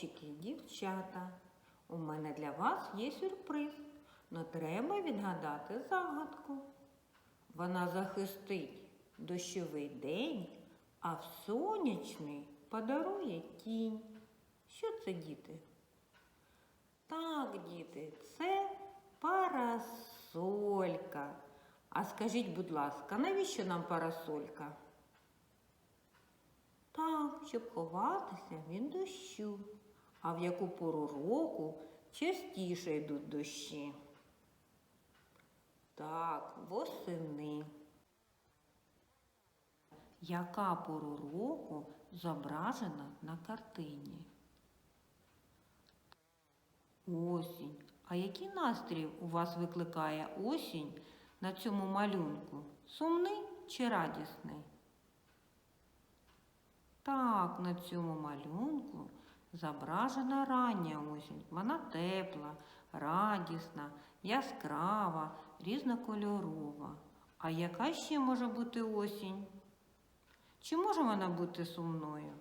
хлопчики, дівчата. У мене для вас є сюрприз, но треба відгадати загадку. Вона захистить дощовий день, а в сонячний подарує тінь. Що це, діти? Так, діти, це парасолька. А скажіть, будь ласка, навіщо нам парасолька? Так, щоб ховатися від дощу. А в яку пору року частіше йдуть дощі? Так, восени. Яка пору року зображена на картині? Осінь. А який настрій у вас викликає осінь на цьому малюнку? Сумний чи радісний? Так, на цьому малюнку зображена рання осінь. Вона тепла, радісна, яскрава, різнокольорова. А яка ще може бути осінь? Чи може вона бути сумною?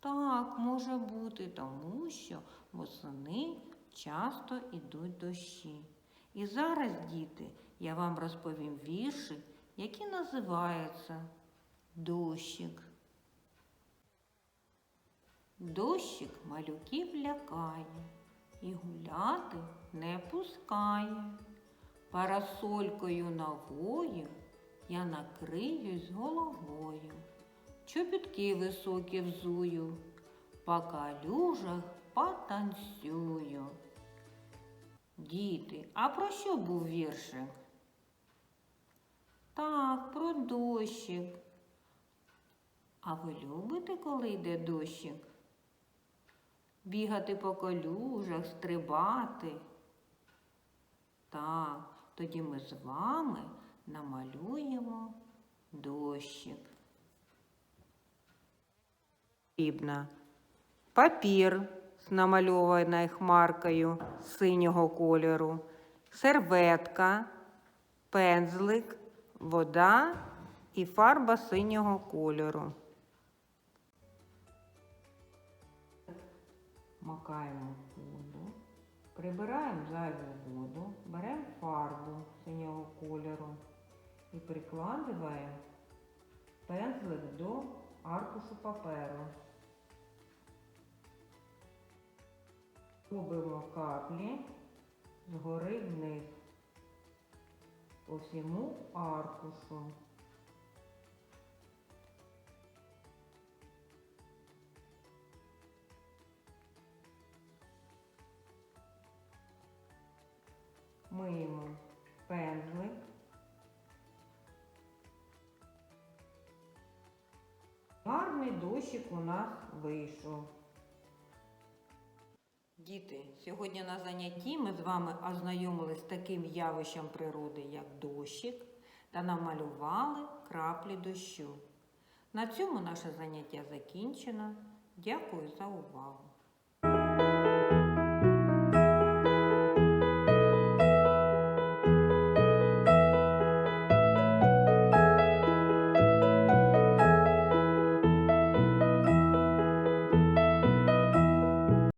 Так, може бути, тому що восени часто йдуть дощі. І зараз, діти, я вам розповім вірші, які називаються Дощик. Дощик малюків лякає і гуляти не пускає. Парасолькою новою я накриюсь головою, чобітки високі взую, по калюжах потанцюю. Діти, а про що був віршик? Так, про дощик. А ви любите, коли йде дощик? Бігати по колюжах, стрибати? Так, тоді ми з вами намалюємо дощик. Потрібно папір з намальованою хмаркою синього кольору, серветка, пензлик, вода і фарба синього кольору. Макаємо воду, прибираємо зайву воду, беремо фарбу синього кольору і прикладаємо пензлик до аркушу паперу. Робимо каплі згори вниз по всьому аркушу. Гарний дощик у нас вийшов. Діти, сьогодні на занятті ми з вами ознайомилися з таким явищем природи, як дощик, та намалювали краплі дощу. На цьому наше заняття закінчено. Дякую за увагу.